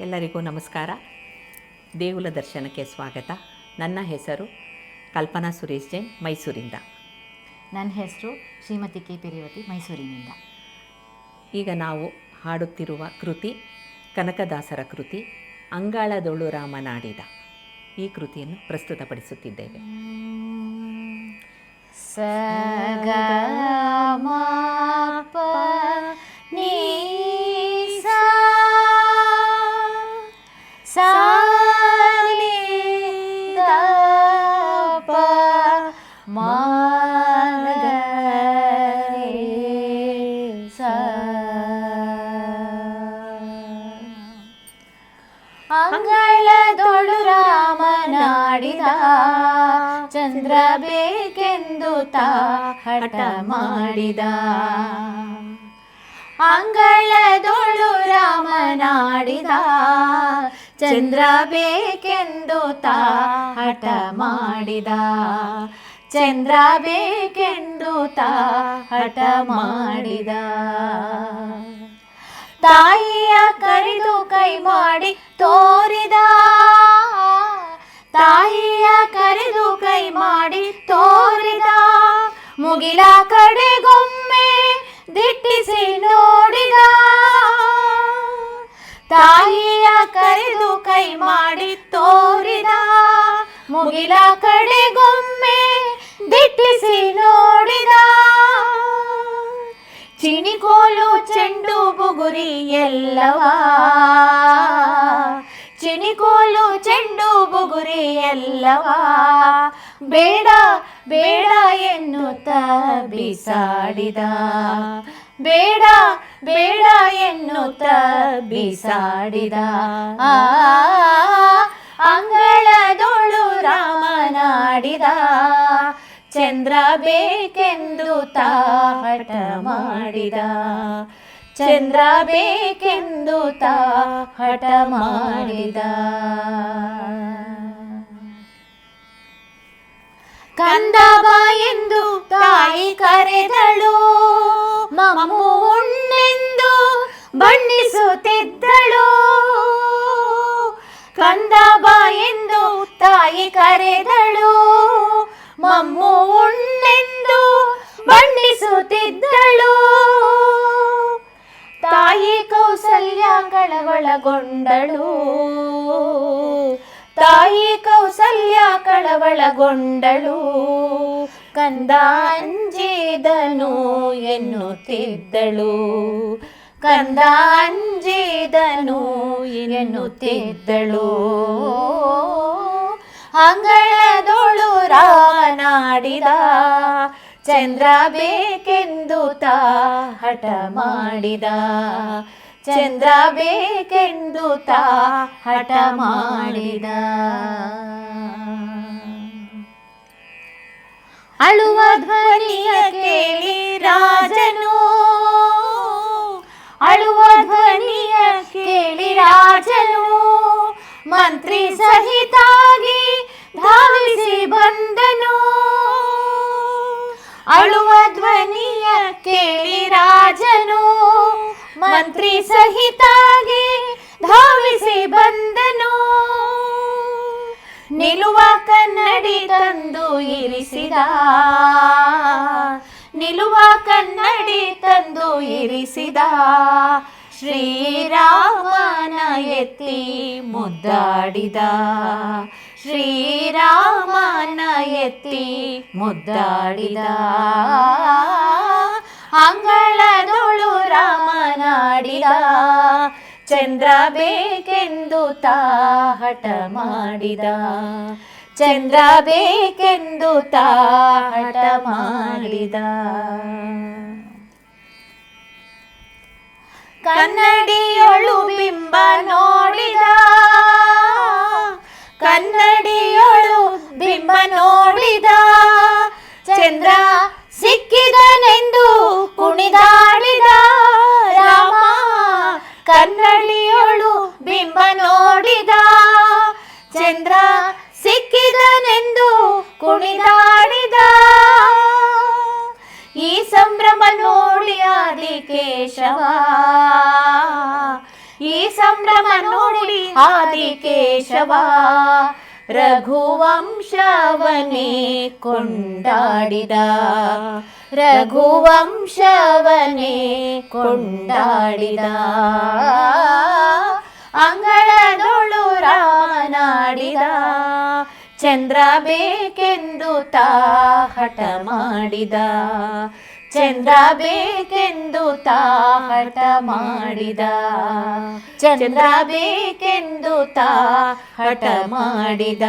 ಎಲ್ಲರಿಗೂ ನಮಸ್ಕಾರ. ದೇಗುಲ ದರ್ಶನಕ್ಕೆ ಸ್ವಾಗತ. ನನ್ನ ಹೆಸರು ಕಲ್ಪನಾ ಸುರೇಶ್ ಜೈನ್ ಮೈಸೂರಿಂದ. ನನ್ನ ಹೆಸರು ಶ್ರೀಮತಿ ಕೆ ಪಿರಿವತಿ ಮೈಸೂರಿನಿಂದ. ಈಗ ನಾವು ಹಾಡುತ್ತಿರುವ ಕೃತಿ ಕನಕದಾಸರ ಕೃತಿ ಅಂಗಾಳದೊಳು ರಾಮನಾಡಿದ ಈ ಕೃತಿಯನ್ನು ಪ್ರಸ್ತುತಪಡಿಸುತ್ತಿದ್ದೇವೆ. ಸ ಅಂಗಳದೊಳು ರಾಮನಾಡಿದ ಚಂದ್ರ ಬೇಕೆಂದು ತಾ ಹಠ ಮಾಡಿದ. ಅಂಗಳದೊಳು ರಾಮನಾಡಿದ ಚಂದ್ರ ಬೇಕೆಂದು ತಾ ಹಠ ಮಾಡಿದ. ಚಂದ್ರ ಬೇಕೆಂದು ತಾ ಹಠ ಮಾಡಿದ. ತಾಯಿಯ ಕರೆದು ಕೈ ಮಾಡಿ ತೋರಿದ. ತಾಯಿಯ ಕರೆದು ಕೈ ಮಾಡಿ ತೋರಿದ. ಮುಗಿಲ ಕಡೆಗೊಮ್ಮೆ ದಿಟ್ಟಿಸಿ ನೋಡಿದ. ತಾಯಿಯ ಕರೆದು ಕೈ ಮಾಡಿ ತೋರಿದ. ಮುಗಿಲ ಕಡೆಗೊಮ್ಮೆ ದಿಟ್ಟಿಸಿ ನೋಡಿದ. ಚಿಣಿಕೋಲು ಚೆಂಡು ಬುಗುರಿ ಎಲ್ಲವಾ? ಚಿಣಿಕೋಲು ಚೆಂಡು ಬುಗುರಿ ಎಲ್ಲವಾ? ಬೇಡ ಬೇಡ ಎನ್ನುತ್ತ ಬಿಸಾಡಿದ. ಬೇಡ ಬೇಡ ಎನ್ನುತ್ತ ಬಿಸಾಡಿದ. ಆ, ಅಂಗಳದೊಳು ರಾಮನಾಡಿದ. ಚಂದ್ರ ಬೇಕೆಂದು ತಾಟ ಮಾಡಿದ. ಚಂದ್ರ ಬೇಕೆಂದು ತಾ ಹಠ ಮಾಡಿದ. ಕಂದ ಬಾ ಎಂದು ತಾಯಿ ಕರೆದಳು, ಮಮ್ಮು ಉಣ್ಣೆಂದು ಬಣ್ಣಿಸುತ್ತಿದ್ದಳು. ಕಂದ ಬಾ ಎಂದು ತಾಯಿ ಕರೆದಳು, ಮಮ್ಮು ಉಣ್ಣೆಂದು ಬಣ್ಣಿಸುತ್ತಿದ್ದಳು. ಕಳವಳಗೊಂಡಳು. ತಾಯಿ ಕೌಸಲ್ಯ ಕಳವಳಗೊಂಡಳು. ಕಂದಾಂಜಿದನು ಎನ್ನುತ್ತಿದ್ದಳು. ಕಂದಾಂಜಿದನು ಎನ್ನುತ್ತಿದ್ದಳು. ಅಂಗಳದೊಳು ರಾಮನಾಡಿದ ಚಂದ್ರ ಬೇಕೆಂದು ತಾ ಹಠ ಮಾಡಿದ. ಚಂದ್ರ ಬೇಕೆಂದು ತಾ ಹಠ ಮಾಡಿದ. ಅಳುವ ಧ್ವನಿಯ ಕೇಳಿ ರಾಜನು. ಅಳುವ ಧ್ವನಿಯ ಕೇಳಿ ರಾಜನು. ಮಂತ್ರಿ ಸಹಿತಾಗಿ ಧಾವಿಸಿ ಬಂದನು. ಅಳುವ ಧ್ವನಿಯ ಕೇಳಿ ಮಂತ್ರಿ ಸಹಿತಾಗಿ ಧಾವಿಸಿ ಬಂದನು. ನಿಲುವ ಕನ್ನಡಿ ತಂದು ಇರಿಸಿದ. ನಿಲುವ ಕನ್ನಡಿ ತಂದು ಇರಿಸಿದ. ಶ್ರೀರಾಮನ ಎತ್ತಿ ಮುದ್ದಾಡಿದ. ಶ್ರೀರಾಮನ ಎತ್ತಿ ಮುದ್ದಾಡಿದ. ಅಂಗಳದೊಳು ರಾಮನಾಡಿದ. ಚಂದ್ರ ಬೇಕೆಂದು ತಾ ಹಠ ಮಾಡಿದ. ಚಂದ್ರ ಬೇಕೆಂದು ತಾ ಹಠ ಮಾಡಿದ. ಕನ್ನಡಿಯೊಳು ಬಿಂಬ ನೋಡಿದ. ಕನ್ನಡಿಯೊಳು ಬಿಂಬ ನೋಡಿದ. ಚಂದ್ರ ಸಿಕ್ಕಿದನೆಂದು ಕುಣಿದಾಡಿದ ರಾಮ, ಕನ್ನಡಿಯೊಳು ಬಿಂಬ ನೋಡಿದ. ಚಂದ್ರ ಸಿಕ್ಕಿದನೆಂದು ಕುಣಿದಾಡಿದ. ಈ ಸಂಭ್ರಮ ನೋಡಿ ಆದಿ ಕೇಶವ ಈ ಸಂಭ್ರಮ ನೋಡಿ ಆದಿಕೇಶವ. ರಘುವಂಶವನೇ ಕೊಂಡಾಡಿದ ರಘುವಂಶವನೇ ಕೊಂಡಾಡಿದ ಅಂಗಳದೊಳು ರಾಮನಾಡಿದ ಚಂದ್ರ ಬೇಕೆಂದು ತಾ ಹಠ ಮಾಡಿದ ಚಂದ್ರ ಬೇಕೆಂದು ತಾಹಟ ಮಾಡಿದ. ಚಂದ್ರ ಬೇಕೆಂದು ತಾ ಹಠ ಮಾಡಿದ.